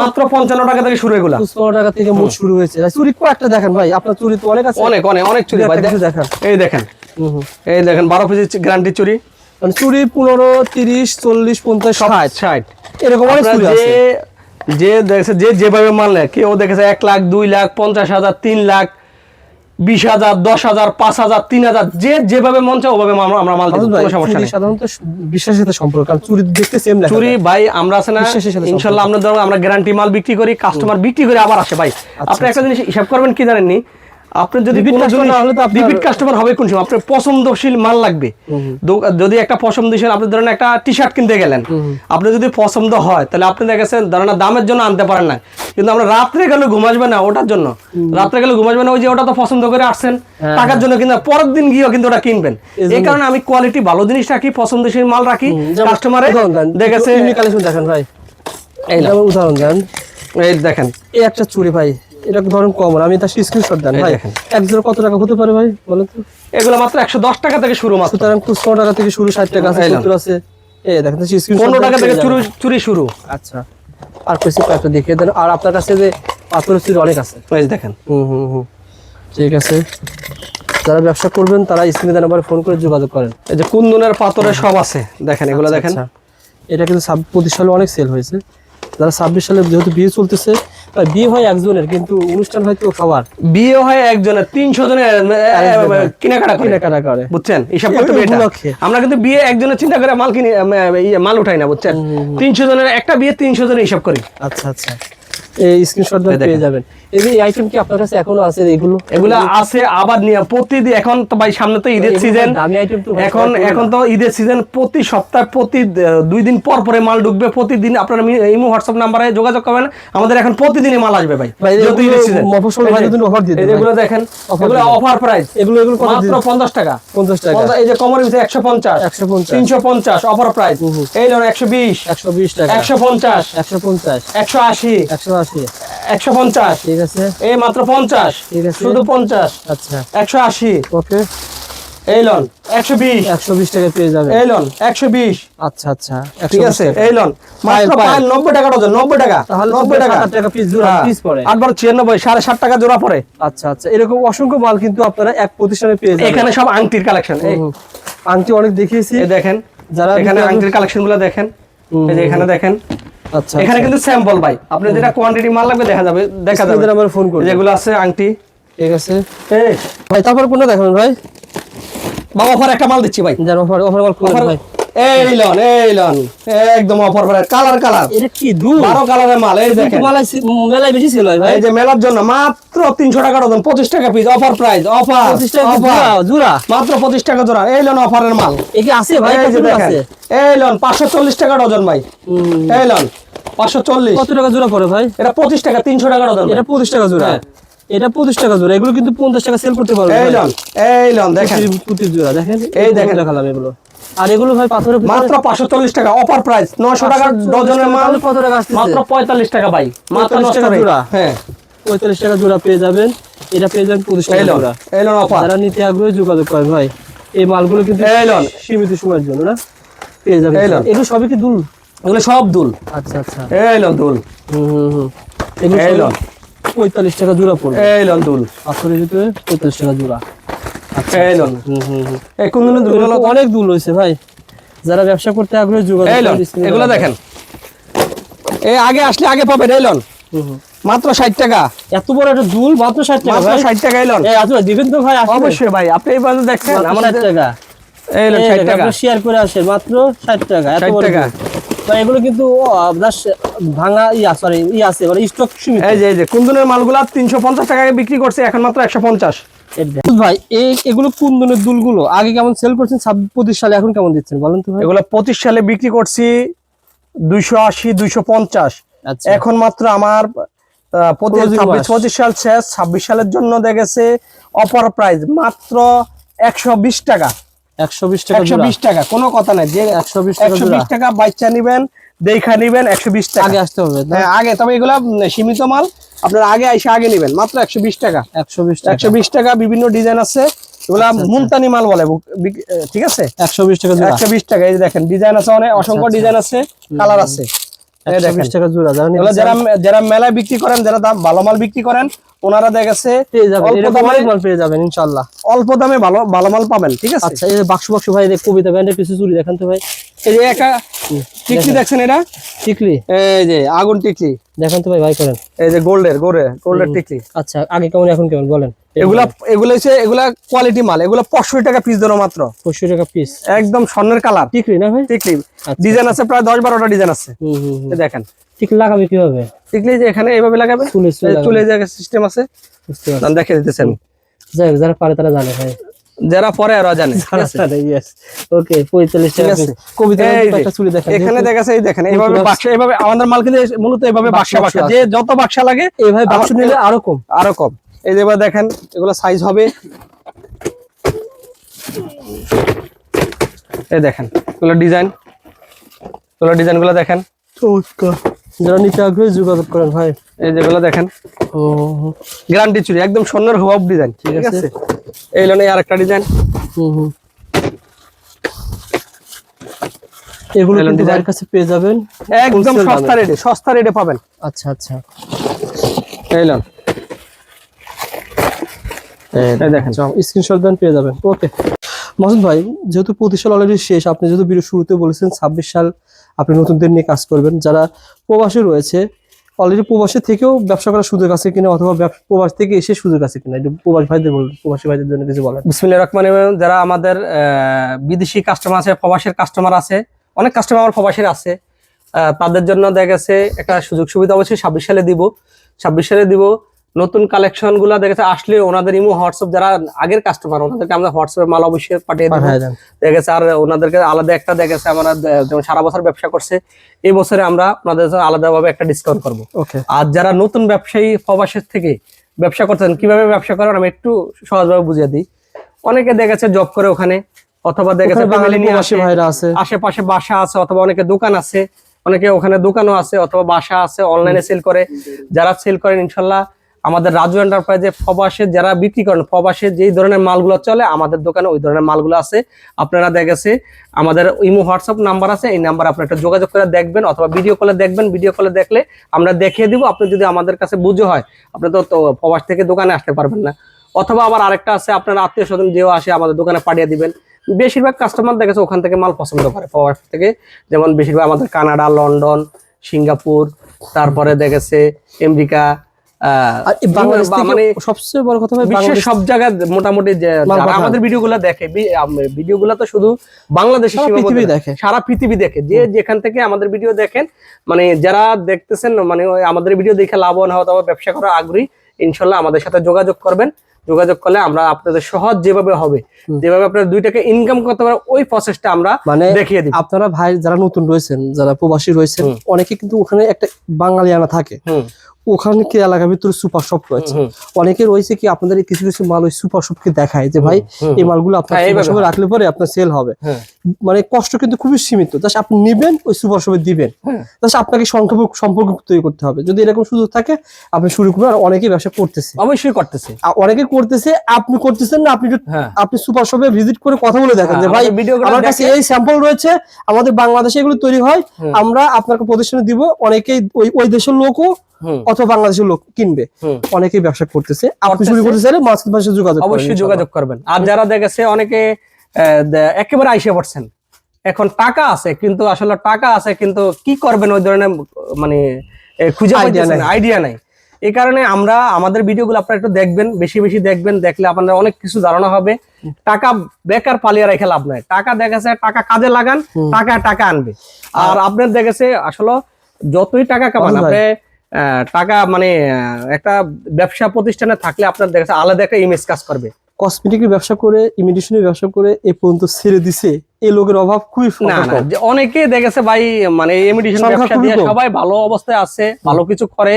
মাত্র পঞ্চান্ন টাকা থেকে শুরু এগুলা। টাকা থেকে মুখ শুরু হয়েছে। চুরি একটা দেখেন ভাই আপনার চুরি তো অনেক আছে। অনেক অনেক অনেক চুরি ভাই কিছু এই দেখেন। এই দেখেন বারো পিস গ্যারান্টি চুরি। মানে চুরি পনেরো তিরিশ চল্লিশ পঞ্চাশ ষাট। ষাট এরকম অনেক চুরি আছে। যে দেখেছে যে যেভাবে মানলে কেউ দেখেছে এক লাখ দুই লাখ পঞ্চাশ হাজার তিন লাখ বিশ হাজার দশ হাজার পাঁচ হাজার তিন হাজার যে যেভাবে মন চায় ওভাবে আমরা মাল চুরি সাধারণত বিশ্বাসের সাথে সম্পর্ক চুরি দেখতে সেম চুরি ভাই আমরা আছে না ইনশাল্লাহ আমরা আমরা গ্যারান্টি মাল বিক্রি করি কাস্টমার বিক্রি করে আবার আসে ভাই। আপনি একটা জিনিস হিসাব করবেন কি জানেননি? আপনি যদি রিপিট কাস্টমার হবে কোন সময়? আপনার পছন্দশীল মাল লাগবে। যদি একটা পছন্দশীল আপনি ধরেন একটা টি শার্ট কিনতে গেলেন। আপনি যদি পছন্দ হয় তাহলে আপনি দেখেছেন ধরেন দামের জন্য আনতে পারেন না কিন্তু আমরা রাত্রে গেলে ঘুমাসবে না ওটার জন্য। রাত্রে গেলে ঘুমাসবে না ওই যে ওটা তো পছন্দ করে আসছেন হ্যাঁ, টাকার জন্য কিন্তু পরের দিন গিয়েও কিন্তু ওটা কিনবেন। এই কারণে আমি কোয়ালিটি ভালো জিনিস রাখি পছন্দশীল মাল রাখি। কাস্টমারে দেখেছে কালেকশন দেখেন ভাই। এই উদাহরণ দেন। এই দেখেন। এই একটা চুরি ভাই। এটা ধরেন কম আমি তার স্ক্রিনশট দেন ভাই। এক জোড়া কত টাকা হতে পারে ভাই বলেন তো? এগুলো মাত্র একশো দশ টাকা থেকে শুরু মাত্র। সুতরাং পনেরো টাকা থেকে শুরু ষাট টাকা আছে সত্তর আছে। এই দেখেন পনেরো টাকা থেকে চুরি চুরি শুরু। আচ্ছা। আর কিছু কয়েকটা দেখিয়ে দেন। আর আপনার কাছে যে পাথরের চুরি অনেক আছে। দেখেন। হুম হুম হুম। ঠিক আছে। যারা ব্যবসা করবেন তারা স্ক্রিনে দেন ফোন করে যোগাযোগ করেন। এই যে কুন্দনের পাথরের সব আছে। দেখেন এগুলো আচ্ছা, দেখেন। আচ্ছা। এটা কিন্তু পঁচিশ সালে অনেক সেল হয়েছে। যারা ছাব্বিশ সালে যেহেতু বিয়ে চলতেছে বিয়ে হয় একজনের কিন্তু অনুষ্ঠান হয়তো সবার বিয়ে হয় একজনের তিনশো জনের কেনাকাটা করে। কেনাকাটা করে। বুঝছেন? হিসাব করতে এটা। আমরা কিন্তু বিয়ে একজনের চিন্তা করে মাল কিনি ইয়ে, মাল উঠাই না বুঝছেন? তিনশো জনের একটা বিয়ে তিনশো জনের হিসাব করি। আচ্ছা আচ্ছা। এই স্ক্রিনশট পেয়ে যাবেন। এই যে আইটেম কি আপনার কাছে এখনও আছে এগুলো? এগুলা আছে আবার নিয়ে প্রতিদিন এখন তো ভাই সামনে তো ঈদের সিজন দামি আইটেম তো এখন এখন তো ঈদের সিজন প্রতি সপ্তাহে প্রতি দুই দিন পর পরে মাল ঢুকবে প্রতিদিন আপনারা ইমো হোয়াটসঅ্যাপ নাম্বারে যোগাযোগ করবেন। আমাদের এখন প্রতিদিনই মাল আসবে ভাই ঈদের season। মফস্বল ভাই যদি offer দিয়ে এগুলো দেখেন এগুলো অফার প্রাইস এগুলো এগুলো কত মাত্র দিন? পঞ্চাশ টাকা। পঞ্চাশ টাকা। এই যে কমরের ভিতরে একশো পঞ্চাশ। 150 তিনশো পঞ্চাশ অফার প্রাইস এই ধরুন একশো বিশ। একশো বিশ টাকা। একশো পঞ্চাশ। একশো পঞ্চাশ। একশো আশি একশো পঞ্চাশ। ঠিক আছে। এই মাত্র পঞ্চাশ। ঠিক আছে। শুধু পঞ্চাশ। আচ্ছা। একশো আশি। ওকে। এই লন একশো বিশ। একশো বিশ টাকা পেয়ে যাবেন। এই লন একশো বিশ। আচ্ছা আচ্ছা। ঠিক আছে এই লন। মাত্র পায়েল, পায়েল নব্বই টাকা ডজন নব্বই টাকা। তাহলে নব্বই টাকা। টাকা পিস জোড়া হ্যাঁ। পিস পড়ে। আট বার ছিয়ানব্বই সাড়ে ষাট টাকা জোড়া পড়ে। আচ্ছা আচ্ছা। এরকম অসংখ্য মাল কিন্তু আপনারা এক প্রতিষ্ঠানে পেয়ে যাবেন। এখানে সব আংটির কালেকশন আংটি অনেক দেখিয়েছি। দেখেন যারা এখানে আংটির কালেকশনগুলো দেখেন। যে এখানে দেখেন। এখানে কিন্তু স্যাম্পল ভাই। আপনি যেটা কোয়ান্টিটি মাল লাগবে দেখা যাবে দেখা যাবে। আমার ফোন করুন যেগুলো আছে আংটি। ঠিক আছে। এই। ভাই তারপর কোনটা দেখাবেন ভাই? বাবা অফার একটা মাল দিচ্ছি ভাই। যেন অফার অফার মাল অফার ভাই। এই লন এই লন একদম অফার কালার কালার এটা কি দুধ বারো কালারের মাল এই দেখেন। মেলায় বেশি ছিল ভাই। এই যে মেলার জন্য মাত্র তিনশো টাকা ডজন পঁচিশ টাকা পিস অফার প্রাইস অফার পঁচিশ টাকা জোড়া মাত্র পঁচিশ টাকা জোড়া এই লন অফারের মাল। এ কি আছে ভাই? এই যে দেখেন আছে? এই লন পাঁচশো চল্লিশ টাকা ডজন ভাই। এই লন পাঁচশো চল্লিশ। কত টাকা জোড়া পড়ে ভাই? এটা পঁচিশ টাকা তিনশো টাকা ডজন। এটা পঁচিশ টাকা জোড়া। হ্যাঁ। এটা পঁচিশ টাকা জোড়া এগুলো কিন্তু পঞ্চাশ টাকা সেল করতে পারবে এই। লন এই লন দেখেন। প্রতি- জোড়া দেখেন এই দেখেন। দেখালাম এগুলো। আর এগুলো ভাই পাথরের মাত্র পাঁচশো চল্লিশ টাকা অফার প্রাইস নশো টাকা ডজনের মাল কত টাকা আসতেছে? মাত্র পঁয়তাল্লিশ টাকা ভাই মাত্র 45 টাকা জোড়া। হ্যাঁ। পঁয়তাল্লিশ টাকা জোড়া পেয়ে যাবেন। এটা পেয়ে যাবেন পঁচিশ এই টাকা জোড়া। এই লন অফার। যারা নিতে আগ্রহী যোগাযোগ করেন ভাই। এই মালগুলো কিন্তু এই লন। সীমিত সময়ের জন্য না? পেয়ে যাবেন। এগুলো সবই কি দুল? এগুলো সব দুল। আচ্ছা আচ্ছা। এই লন দুল। হুম হুম এই লন। পঁয়তাল্লিশ টাকা জোড়া পড়বে। এই লন দুল পাথরের ভিতরে পঁয়তাল্লিশ টাকা জোড়া। আচ্ছা এই লন। দিনের দুল অনেক দুল রয়েছে ভাই। যারা ব্যবসা করতে আগ্রহী যোগাযোগ এগুলো দেখেন। এই আগে আসলে আগে পাবেন এই লন। মাত্র ষাট টাকা। এত বড় একটা দুল মাত্র ষাট টাকা ষাট টাকা এই লন। আচ্ছা দিবেন তো ভাই অবশ্যই ভাই আপনি এই দেখছেন আমার 60 টাকা। এই ষাট টাকা শেয়ার করে আসেন মাত্র ষাট টাকা এত বড় টাকা। ভাই এগুলো কিন্তু ভাঙা ইয়া সরি ই আছে মানে স্টক সীমিত। এই যে এই যে কুন্দনের মালগুলা তিনশো পঞ্চাশ টাকায় বিক্রি করছে এখন মাত্র একশো পঞ্চাশ। এই দেখেন। ভাই এই এগুলো কুন্দনের দুলগুলো আগে কেমন সেল করছেন সালে এখন কেমন দিচ্ছেন বলেন তো ভাই? এগুলো পঁচিশ সালে বিক্রি করছি দুইশো আশি দুইশো পঞ্চাশ। আচ্ছা। এখন মাত্র আমার পঁচিশ সাল শেষ ছাব্বিশ সালের জন্য দেখেছে অফার প্রাইস মাত্র একশো বিশ টাকা। একশো বিশ টাকা একশো বিশ টাকা কোনো কথা নাই যে একশো বিশ একশো বিশ টাকা বাচ্চা নিবেন দেখা নিবেন একশো বিশ টাকা আগে আসতে হবে হ্যাঁ আগে তবে এগুলা সীমিত মাল আপনার আগে এসে আগে নিবেন মাত্র একশো বিশ টাকা একশো বিশ একশো বিশ টাকা বিভিন্ন ডিজাইন আছে এগুলা মুলতানি মাল বলে ঠিক আছে একশো বিশ টাকা একশো বিশ টাকা এই দেখেন ডিজাইন আছে অনেক অসংখ্য আচ্ছা। ডিজাইন আছে কালার আছে টাকা জোড়া যারা যারা মেলায় বিক্রি করেন যারা দাম ভালো মাল বিক্রি করেন ওনারা দেখেছে পেয়ে যাবেন। অল্প দামে মাল পেয়ে যাবেন ইনশাল্লাহ অল্প দামে ভালো ভালো মাল পাবেন ঠিক আছে? আচ্ছা এই বাক্স বাক্স ভাই কবিতা ব্যান্ডের কিছু চুরি দেখান তো ভাই। এই যে একা টিকলি। দেখছেন এটা? টিকলি। এই যে আগুন টিকলি। দেখান তো ভাই ভাই করেন। এই যে গোল্ডের গোল্ডের গোল্ডের টিকলি। আচ্ছা আগে কেমন এখন কেমন বলেন। এগুলা এগুলো হচ্ছে এগুলা কোয়ালিটি মাল। এগুলো পঁয়ষট্টি টাকা পিস ধরো মাত্র। টাকা পিস একদম স্বর্ণের কালার। টিকলি না ভাই? টিকলি। আচ্ছা। ডিজাইন আছে প্রায় দশ বারোটা ডিজাইন আছে। দেখেন। টিকলি লাগাবে কীভাবে? টিকলি যে এখানে এইভাবে লাগাবে? চুলে চুলে এই যে সিস্টেম আছে। দেখে দিতেছেন যাই যারা পারে তারা জানে ভাই। যারা পরে আরও জানে। ওকে পঁয়তাল্লিশ ঠিক টাকা কবিতা একটা চুরি দেখেন এখানে দেখাছে এই দেখেন এইভাবে বাক্সা। এইভাবে আমাদের মাল কিন্তু মূলত এইভাবে বাক্সা বাক্সা যে যত বাক্সা লাগে এইভাবে বাক্স নিলে আরও কম। আরও কম। এই যে দেখেন এগুলো সাইজ হবে। এই দেখেন এগুলো ডিজাইন এগুলো ডিজাইনগুলো দেখেন। যারা নিতে আগ্রহী যোগাযোগ করেন ভাই। এই যেগুলো দেখেন। গ্যারান্টি চুরি একদম স্বর্ণের হুবাব ডিজাইন ঠিক আছে। এই লোনে আর একটা ডিজাইন এগুলো কিন্তু। কাছে পেয়ে যাবেন। একদম সস্তা রেটে সস্তা রেটে পাবেন। আচ্ছা আচ্ছা। এই লোন। এই দেখেন। স্ক্রিনশট দেন পেয়ে যাবেন। ওকে মাসুদ ভাই যেহেতু পঁচিশ সাল অলরেডি শেষ আপনি যেহেতু ভিডিও শুরুতে বলেছেন ছাব্বিশ সাল আপনি নতুনদের নিয়ে কাজ করবেন যারা প্রবাসে রয়েছে অলরেডি প্রবাসে থেকেও ব্যবসা করার সুযোগ আছে কিনা অথবা প্রবাস থেকে এসে সুযোগ আছে কিনা? প্রবাস ভাইদের বলুন প্রবাসী ভাইদের জন্য কিছু বলেন। বিসমিল্লা রহমান যারা আমাদের বিদেশি কাস্টমার আছে, প্রবাসের কাস্টমার আছে, অনেক কাস্টমার আমার প্রবাসের আছে তাদের জন্য দেখা গেছে একটা সুযোগ সুবিধা অবশ্যই ছাব্বিশ সালে দিব। ছাব্বিশ সালে দিব। নতুন কালেকশনগুলা দেখা গেছে আসলে ওনাদের ইমো হোয়াটসঅ্যাপ যারা আগের কাস্টমার ওনাদেরকে আমরা হোয়াটসঅ্যাপে মাল অবশ্যই পাঠিয়ে দেবো। পাঠায় দেন। দেখা গেছে আর ওনাদেরকে আলাদা একটা দেখা গেছে আমরা যেমন সারা বছর ব্যবসা করছে এই বছরে আমরা ওনাদের আলাদাভাবে একটা ডিসকাউন্ট করব। ওকে। আর যারা নতুন ব্যবসায়ী প্রবাসের থেকে ব্যবসা করতেন কীভাবে ব্যবসা করেন আমি একটু সহজভাবে বুঝিয়ে দিই। অনেকে দেখেছে জব করে ওখানে অথবা দেখা গেছে বাঙালি ভাইরা আছে। আশেপাশে বাসা আছে অথবা অনেকে দোকান আছে অনেকে ওখানে দোকানও আছে অথবা বাসা আছে অনলাইনে সেল করে। যারা সেল করেন ইনশাল্লাহ আমাদের রাজু এন্টারপ্রাইজে প্রবাসে যারা বিক্রি করেন, প্রবাসে যেই ধরনের মালগুলো চলে, আমাদের দোকানে ওই ধরনের মালগুলো আছে। আপনারা দেখেছে, আমাদের ইমো হোয়াটসঅ্যাপ নাম্বার আছে, এই নাম্বার আপনি একটা যোগাযোগ করে দেখবেন অথবা ভিডিও কলে দেখবেন। ভিডিও কলে দেখলে আমরা দেখিয়ে দিব, আপনি যদি আমাদের কাছে বুঝে হয়, আপনি তো প্রবাস থেকে দোকানে আসতে পারবেন না। অথবা আবার আরেকটা আছে, আপনার আত্মীয় স্বজন যেও আসে, আমাদের দোকানে পাঠিয়ে দিবেন। বেশিরভাগ কাস্টমার দেখেছে, ওখান থেকে মাল পছন্দ করে প্রবাস থেকে। যেমন বেশিরভাগ আমাদের কানাডা, লন্ডন, সিঙ্গাপুর, তারপরে দেখেছে, আমেরিকা মানে সবচেয়ে বড় কথা বিশ্বের সব জায়গায় মোটামুটি। আমাদের ভিডিওগুলো দেখে ভিডিওগুলো তো শুধু বাংলাদেশে পৃথিবী দেখে। সারা পৃথিবী দেখে। যে যেখান থেকে আমাদের ভিডিও দেখেন মানে যারা দেখতেছেন মানে আমাদের ভিডিও দেখে লাভবান হওয়া অথবা ব্যবসা করার আগ্রহী ইনশাল্লাহ আমাদের সাথে যোগাযোগ করবেন। যোগাযোগ করলে আমরা আপনাদের সহজ যেভাবে হবে যেভাবে আপনার দুই টাকা ইনকাম করতে পারে ওই প্রসেসটা আমরা মানে দেখিয়ে দিই আপনারা ভাই যারা নতুন রয়েছেন যারা প্রবাসী রয়েছেন অনেকে কিন্তু ওখানে একটা বাঙালিয়ানা থাকে। ওখানে কি এলাকার ভিতরে সুপার শপ রয়েছে? অনেকে রয়েছে কি আপনাদের কিছু কিছু মাল ওই সুপার শপকে দেখায় যে ভাই এই মালগুলো আপনার হ্যাঁ, সুপার শপে রাখলে পরে আপনার সেল হবে। হ্যাঁ। মানে কষ্ট কিন্তু খুবই সীমিত। জাস্ট আপনি নিবেন ওই সুপার শপে দিবেন। হ্যাঁ। জাস্ট আপনাকে সম্পর্ক সম্পর্ক তৈরি করতে হবে। যদি এরকম সুযোগ থাকে আপনি শুরু করবেন আর অনেকেই ব্যবসা করতেছে। অবশ্যই করতেছে। অনেকে করতেছে আপনি করতেছেন না আপনি হ্যাঁ। আপনি সুপার শপে ভিজিট করে কথা বলে দেখেন যে ভাই আমার কাছে এই স্যাম্পল রয়েছে আমাদের বাংলাদেশে এগুলো তৈরি হয়। আমরা আপনাকে প্রদর্শনে দিব। অনেকেই ওই ওই দেশের লোকও অথবা বাংলাদেশের লোক কিনবে। অনেকেই ব্যবসা করতেছে। আপনি শুরু করতে চাইলে মাস্ক ভাষা যোগাযোগ অবশ্যই যোগাযোগ করবেন। আর যারা দেখেছে অনেকে একেবারে আইসে পড়ছেন। এখন টাকা আছে কিন্তু আসলে টাকা আছে কিন্তু কি করবেন ওই ধরনের মানে খুঁজে পাইতেছেন। আইডিয়া নাই। এই কারণে আমরা আমাদের ভিডিওগুলো আপনারা একটু দেখবেন বেশি বেশি দেখবেন দেখলে আপনাদের অনেক কিছু ধারণা হবে। টাকা বেকার পালিয়ে রেখে লাভ নাই। টাকা দেখেছে টাকা কাজে লাগান টাকা টাকা আনবে। আর আপনার দেখেছে আসলে যতই টাকা কামান আপনি টাকা মানে একটা ব্যবসা প্রতিষ্ঠানে থাকলে আপনার দেখেছে আলাদা একটা ইমেজ কাজ করবে। কসমেটিকের ব্যবসা করে ইমিটেশনের ব্যবসা করে এ পর্যন্ত ছেড়ে দিছে এই লোকের অভাব খুবই না অনেকে দেখেছে ভাই মানে ইমিটেশন সংখ্যা ব্যবসা দিয়ে সবাই ভালো অবস্থায় আছে ভালো কিছু করে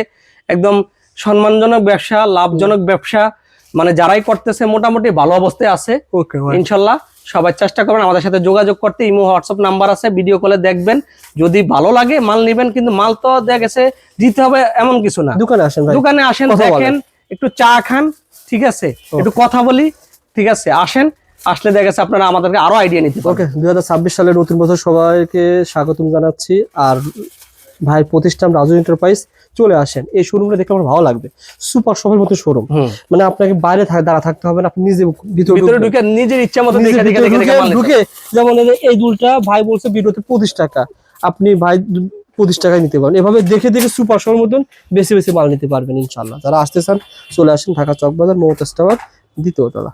একদম সম্মানজনক ব্যবসা লাভজনক ব্যবসা মানে যারাই করতেছে মোটামুটি ভালো অবস্থায় আছে ওকে ইনশাল্লাহ। সবাই চেষ্টা করবেন আমাদের সাথে যোগাযোগ করতে। ইমো হোয়াটসঅ্যাপ নাম্বার আছে ভিডিও কলে দেখবেন। যদি ভালো লাগে মাল নিবেন কিন্তু মাল তো দেখা গেছে দিতে হবে এমন কিছু না। দোকানে আসেন দোকানে আসেন দেখেন একটু চা খান ঠিক আছে? একটু কথা বলি ঠিক আছে? আসেন আসলে দেখা গেছে আপনারা আমাদেরকে আরও আইডিয়া নিতে ওকে দুই হাজার ছাব্বিশ সালের নতুন বছর সবাইকে স্বাগতম জানাচ্ছি। আর ভাইয়ের প্রতিষ্ঠান রাজু এন্টারপ্রাইজ চলে আসেন এই শোরুমটা দেখলে আমার ভালো লাগবে। সুপার শপের মতো শোরুম মানে আপনাকে বাইরে দাঁড়া থাকতে হবে না আপনি নিজে ভিতরে। ঢুকে নিজের ইচ্ছা মতো দেখে দেখে দেখে দেখে ঢুকে- যেমন এই দুলটা ভাই বলছে ভিডিওতে পঁচিশ টাকা। আপনি ভাই পঁচিশ টাকায় নিতে পারেন এভাবে দেখে দেখে সুপার শোর মতন বেশি বেশি মাল নিতে পারবেন ইনশাল্লাহ যারা আসতে চান চলে আসেন ঢাকা চকবাজার মমতাজ টাওয়ার দ্বিতীয় তলা।